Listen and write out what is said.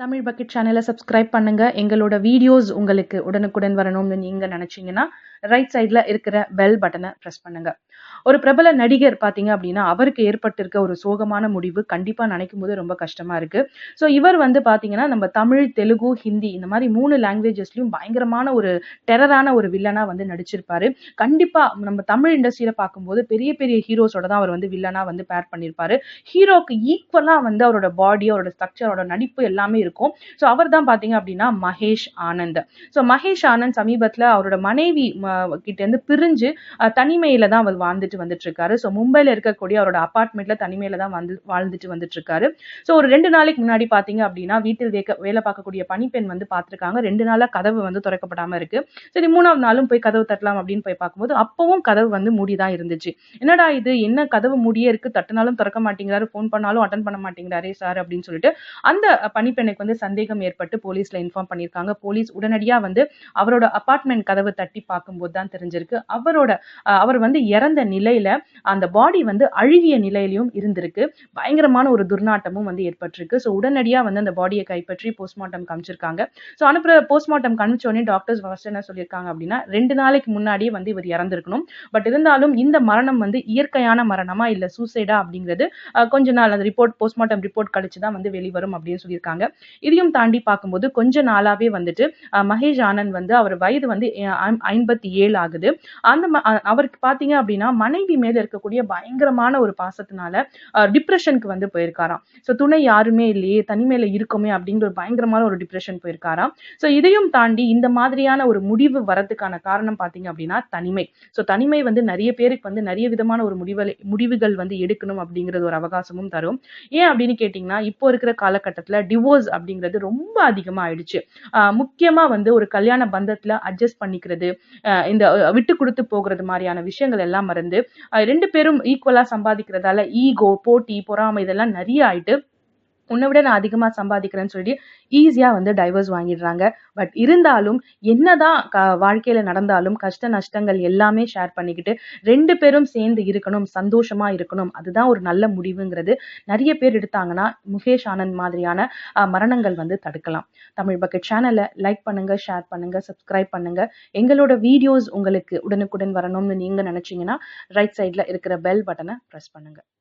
Tamil bucket சேனலை subscribe பண்ணுங்க. எங்களோட வீடியோஸ் உங்களுக்கு உடனுக்குடன் வரணும்னு நீங்க நினைச்சீங்கன்னா ரைட் சைட்ல இருக்கிற பெல் பட்டனை ப்ரெஸ் பண்ணுங்க. ஒரு பிரபல நடிகர் பாத்தீங்க அப்படின்னா அவருக்கு ஏற்பட்டிருக்க ஒரு சோகமான முடிவு கண்டிப்பா நினைக்கும் போது ரொம்ப கஷ்டமா இருக்கு. ஸோ இவர் வந்து பாத்தீங்கன்னா நம்ம தமிழ் தெலுங்கு ஹிந்தி இந்த மாதிரி மூணு லாங்குவேஜஸ்லயும் பயங்கரமான ஒரு டெரரான ஒரு வில்லனா வந்து நடிச்சிருப்பாரு. கண்டிப்பா நம்ம தமிழ் இண்டஸ்ட்ரியில பார்க்கும்போது பெரிய பெரிய ஹீரோஸோட தான் அவர் வந்து வில்லனா வந்து பேர் பண்ணியிருப்பாரு ஹீரோக்கு ஈக்குவலா வந்து அவரோட பாடி அவரோட ஸ்ட்ரக்சர் அவரோட நடிப்பு எல்லாமே இருக்கும். ஸோ அவர் தான் பாத்தீங்க அப்படின்னா மகேஷ் ஆனந்த். ஸோ மகேஷ் ஆனந்த் சமீபத்தில் அவரோட மனைவி கிட்டேருந்து கிட்ட இருந்து பிரிஞ்சு தனிமையில் தனிமையில தான் அவர் வாழ்ந்துட்டு வந்துட்டு இருக்காரு ஸோ மும்பையில் இருக்கக்கூடிய அவரோட அபார்ட்மெண்ட்ல தனிமையில தான் வந்து வாழ்ந்துட்டு வந்துட்டு இருக்காரு ஸோ ஒரு ரெண்டு நாளைக்கு முன்னாடி பார்த்தீங்க அப்படின்னா வீட்டில் வேக்க வேலை பார்க்கக்கூடிய பணிப்பெண் வந்து பார்த்திருக்காங்க ரெண்டு நாளா கதவு வந்து திறக்கப்படாம இருக்கு. சரி மூணாவது நாளும் போய் கதவு தட்டலாம் அப்படின்னு போய் பார்க்கும்போது அப்பவும் கதவு வந்து மூடிதான் இருந்துச்சு. என்னடா இது? என்ன கதவு மூடியே இருக்கு? தட்டினாலும் திறக்க மாட்டேங்கிறாரு. ஃபோன் பண்ணாலும் அட்டன் பண்ண மாட்டேங்கிறாரே சார் அப்படின்னு சொல்லிட்டு அந்த பணிப்பெண்ணுக்கு வந்து சந்தேகம் ஏற்பட்டு போலீஸ்ல இன்ஃபார்ம் பண்ணியிருக்காங்க. போலீஸ் உடனடியா வந்து அவரோட அபார்ட்மெண்ட் கதவை தட்டி பார்க்கும்போது தான் தெரிஞ்சிருக்கு. அவரோட அவர் வந்து இறந்த நிலையில அந்த பாடி வந்து அழுகிய நிலையிலையும் இருந்திருக்கு. பயங்கரமான ஒரு துர்நாட்டமும் வந்து ஏற்பட்டிருக்கு. ஸோ உடனடியா வந்து அந்த பாடியை கைப்பற்றி போஸ்ட்மார்ட்டம் காமிச்சிருக்காங்க. ஸோ அனுப்புற போஸ்ட்மார்ட்டம் காமிச்ச உடனே டாக்டர்ஸ் ஃபர்ஸ்ட் என்ன சொல்லியிருக்காங்க அப்படின்னா ரெண்டு நாளைக்கு முன்னாடியே வந்து இவர் இறந்திருக்கணும். பட் இருந்தாலும் இந்த மரணம் வந்து இயற்கையான மரணமா இல்ல சூசைடா அப்படிங்கிறது கொஞ்ச நாள் அந்த ரிப்போர்ட் போஸ்ட்மார்ட்டம் ரிப்போர்ட் கழிச்சு தான் வந்து வெளிவரும் அப்படின்னு சொல்லியிருக்காங்க. இதையும் தாண்டி பார்க்கும்போது கொஞ்ச நாளாவே வந்துட்டு மகேஷ் ஆனந்த் வந்து அவர் வயது வந்து ஐம்பத்தி ஏழு ஆகுது. அந்த ம- அவருக்கு பாத்தீங்க அப்படின்னா மனைவி மேல இருக்கக்கூடிய பயங்கரமான ஒரு பாசத்தினால டிப்ரெஷனுக்கு வந்து போயிருக்காராம். ஸோ துணை யாருமே இல்லையே தனிமையில இருக்கோமே அப்படிங்கிற ஒரு பயங்கரமான ஒரு டிப்ரெஷன் போயிருக்காராம். ஸோ இதையும் தாண்டி இந்த மாதிரியான ஒரு முடிவு வரதுக்கான காரணம் பார்த்தீங்க அப்படின்னா தனிமை. ஸோ தனிமை வந்து நிறைய பேருக்கு வந்து நிறைய விதமான ஒரு முடிவுகள் முடிவுகள் வந்து எடுக்கணும் அப்படிங்கிறது ஒரு அவகாசமும் தரும். ஏன் அப்படின்னு கேட்டிங்கன்னா இப்போ இருக்கிற காலகட்டத்தில் டிவோர்ஸ் அப்படிங்கிறது ரொம்ப அதிகமாக ஆயிடுச்சு முக்கியமாக வந்து ஒரு கல்யாண பந்தத்தில் அட்ஜஸ்ட் பண்ணிக்கிறது இந்த விட்டு கொடுத்து போகிறது மாதிரியான விஷயங்கள் எல்லாம் மறந்து ரெண்டு பேரும் ஈக்குவலாக சம்பாதிக்கிறதால ஈகோ போட்டி பொறாமை இதெல்லாம் நிறைய ஆயிட்டு உன்னை விட நான் அதிகமாக சம்பாதிக்கிறேன்னு சொல்லி ஈஸியாக வந்து டைவர்ஸ் வாங்கிடுறாங்க. பட் இருந்தாலும் என்னதான் க வாழ்க்கையில் நடந்தாலும் கஷ்ட நஷ்டங்கள் எல்லாமே ஷேர் பண்ணிக்கிட்டு ரெண்டு பேரும் சேர்ந்து இருக்கணும் சந்தோஷமாக இருக்கணும். அதுதான் ஒரு நல்ல முடிவுங்கிறது. நிறைய பேர் எடுத்தாங்கன்னா முகேஷ் ஆனந்த் மாதிரியான மரணங்கள் வந்து தடுக்கலாம். தமிழ் பக்கெட் சேனலை லைக் பண்ணுங்கள் ஷேர் பண்ணுங்கள் சப்ஸ்கிரைப் பண்ணுங்கள் எங்களோட வீடியோஸ் உங்களுக்கு உடனுக்குடன் வரணும்னு நீங்கள் நினச்சிங்கன்னா ரைட் சைடில் இருக்கிற பெல் பட்டனை ப்ரெஸ் பண்ணுங்கள்